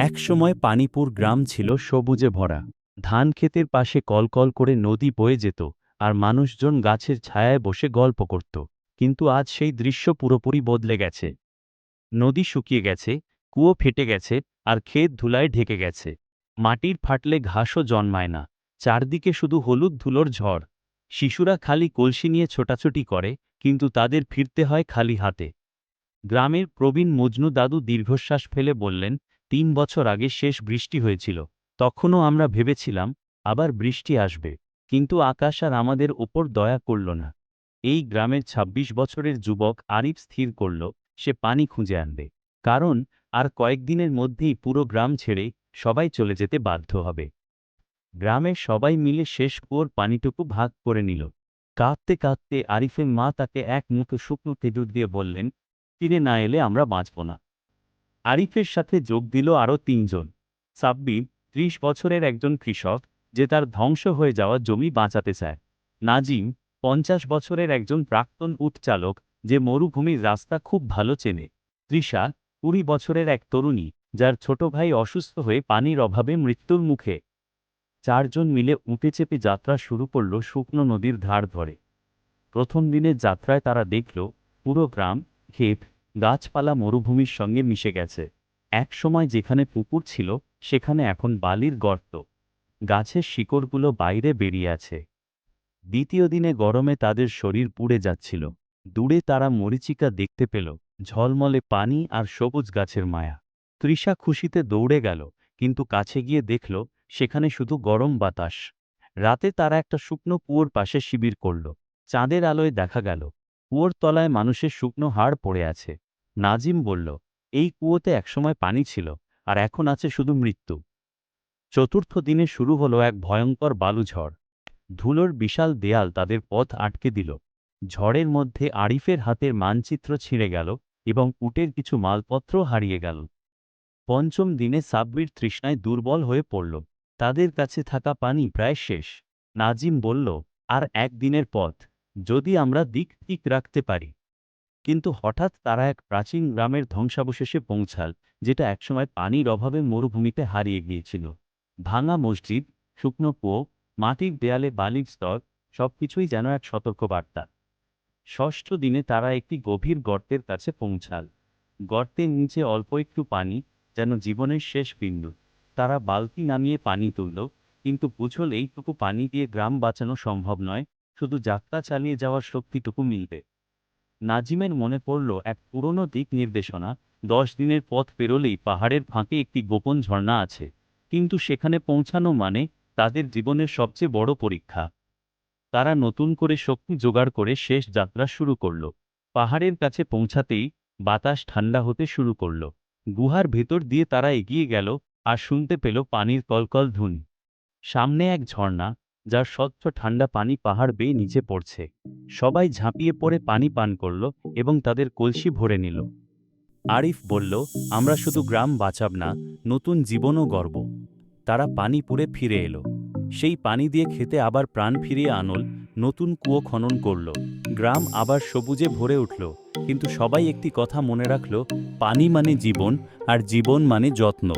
একসময় পানিপুর গ্রাম ছিল সবুজে ভরা। ধান ক্ষেতের পাশে কলকল করে নদী বয়ে যেত আর মানুষজন গাছের ছায়ায় বসে গল্প করত। কিন্তু আজ সেই দৃশ্য পুরোপুরি বদলে গেছে। নদী শুকিয়ে গেছে, কুয়ো ফেটে গেছে আর ক্ষেত ধুলায় ঢেকে গেছে। মাটির ফাটলে ঘাসও জন্মায় না। চারদিকে শুধু হলুদ ধুলোর ঝড়। শিশুরা খালি কলসি নিয়ে ছোটাছুটি করে, কিন্তু তাদের ফিরতে হয় খালি হাতে। গ্রামের প্রবীণ মজনু দাদু দীর্ঘশ্বাস ফেলে বললেন তিন বছর আগে শেষ বৃষ্টি হয়েছিল, তখনও আমরা ভেবেছিলাম, আবার বৃষ্টি আসবে, কিন্তু আকাশ আর আমাদের ওপর দয়া করল না। এই গ্রামের ২৬ বছরের যুবক আরিফ স্থির করল, সে পানি খুঁজে আনবে, কারণ আর কয়েকদিনের মধ্যেই পুরো গ্রাম ছেড়ে সবাই চলে যেতে বাধ্য হবে। গ্রামের সবাই মিলে শেষ কুয়োর পানিটুকু ভাগ করে নিল। কাঁদতে কাঁদতে আরিফের মা তাকে এক মুঠো শুকনো খেজুর দিয়ে বললেন, ফিরে না এলে আমরা বাঁচব না। আরিফের সাথে যোগ দিল আরও তিনজন। সাব্বির, ত্রিশ বছরের একজন কৃষক, যে তার ধ্বংস হয়ে যাওয়া জমি বাঁচাতে চায়। নাজিম, পঞ্চাশ বছরের একজন প্রাক্তন উট চালক, যে মরুভূমির রাস্তা খুব ভালো চেনে। তৃষা, কুড়ি বছরের এক তরুণী, যার ছোট ভাই অসুস্থ হয়ে পানির অভাবে মৃত্যুর মুখে। চারজন মিলে উঁটে চেপে যাত্রা শুরু করল শুকনো নদীর ধার ধরে। প্রথম দিনের যাত্রায় তারা দেখল, পুরো গ্রাম ক্ষেত গাছপালা মরুভূমির সঙ্গে মিশে গেছে। এক সময় যেখানে পুকুর ছিল, সেখানে এখন বালির গর্ত। গাছের শিকড়গুলো বাইরে বেরিয়ে আছে। দ্বিতীয় দিনে গরমে তাদের শরীর পুড়ে যাচ্ছিল। দূরে তারা মরিচিকা দেখতে পেল, ঝলমলে পানি আর সবুজ গাছের মায়া। তৃষা খুশিতে দৌড়ে গেল, কিন্তু কাছে গিয়ে দেখল, সেখানে শুধু গরম বাতাস। রাতে তারা একটা শুকনো কুয়োর পাশে শিবির করল। চাঁদের আলোয় দেখা গেল কুয়োর তলায় মানুষের শুকনো হাড় পড়ে আছে। নাজিম বলল, এই কুয়োতে একসময় পানি ছিল, আর এখন আছে শুধু মৃত্যু। চতুর্থ দিনে শুরু হলো এক ভয়ঙ্কর বালুঝড় ধুলোর বিশাল দেয়াল তাদের পথ আটকে দিল। ঝড়ের মধ্যে আরিফের হাতের মানচিত্র ছিঁড়ে গেল এবং উটের কিছু মালপত্র হারিয়ে গেল। পঞ্চম দিনে সাব্বির তৃষ্ণায় দুর্বল হয়ে পড়ল। তাদের কাছে থাকা পানি প্রায় শেষ। নাজিম বলল, আর একদিনের পথ। যদি আমরা দিক ঠিক রাখতে পারি। কিন্তু হঠাৎ তারা এক প্রাচীন গ্রামের ধ্বংসাবশেষে পৌঁছাল, যেটা একসময় পানির অভাবে মরুভূমিতে হারিয়ে গিয়েছিল। ভাঙা মসজিদ, শুকনো কুয়ো মাটির দেয়ালে বালির স্তর, সবকিছুই যেন এক সতর্কবার্তা। ষষ্ঠ দিনে তারা একটি গভীর গর্তের কাছে পৌঁছাল। গর্তের নিচে অল্প একটু পানি, যেন জীবনের শেষ বিন্দু। তারা বালতি নামিয়ে পানি তুলল, কিন্তু বুঝল এইটুকু পানি দিয়ে গ্রাম বাঁচানো সম্ভব নয়। শুধু যাত্রা চালিয়ে যাওয়ার শক্তিটুকু মিলবে। নাজিমের মনে পড়ল এক পুরনো দিক নির্দেশনা, দশ দিনের পথ পেরোলেই পাহাড়ের ফাঁকে একটি গোপন ঝর্ণা আছে, কিন্তু সেখানে পৌঁছানো মানে তাদের জীবনের সবচেয়ে বড় পরীক্ষা। তারা নতুন করে শক্তি জোগাড় করে শেষ যাত্রা শুরু করল। পাহাড়ের কাছে পৌঁছাতেই বাতাস ঠান্ডা হতে শুরু করল। গুহার ভেতর দিয়ে তারা এগিয়ে গেল আর শুনতে পেল পানির কলকল ধ্বনি। সামনে এক ঝর্ণা যার স্বচ্ছ ঠান্ডা পানি পাহাড় বেয়ে নিচে পড়ছে। সবাই ঝাঁপিয়ে পড়ে পানি পান করল এবং তাদের কলসি ভরে নিল। আরিফ বলল, আমরা শুধু গ্রাম বাঁচাব না, নতুন জীবনও গর্ব তারা পানি পুড়ে ফিরে এলো। সেই পানি দিয়ে খেতে আবার প্রাণ ফিরিয়ে আনল, নতুন কুয়ো খনন করল। গ্রাম আবার সবুজে ভরে উঠল, কিন্তু সবাই একটি কথা মনে রাখল, পানি মানে জীবন, আর জীবন মানে যত্ন।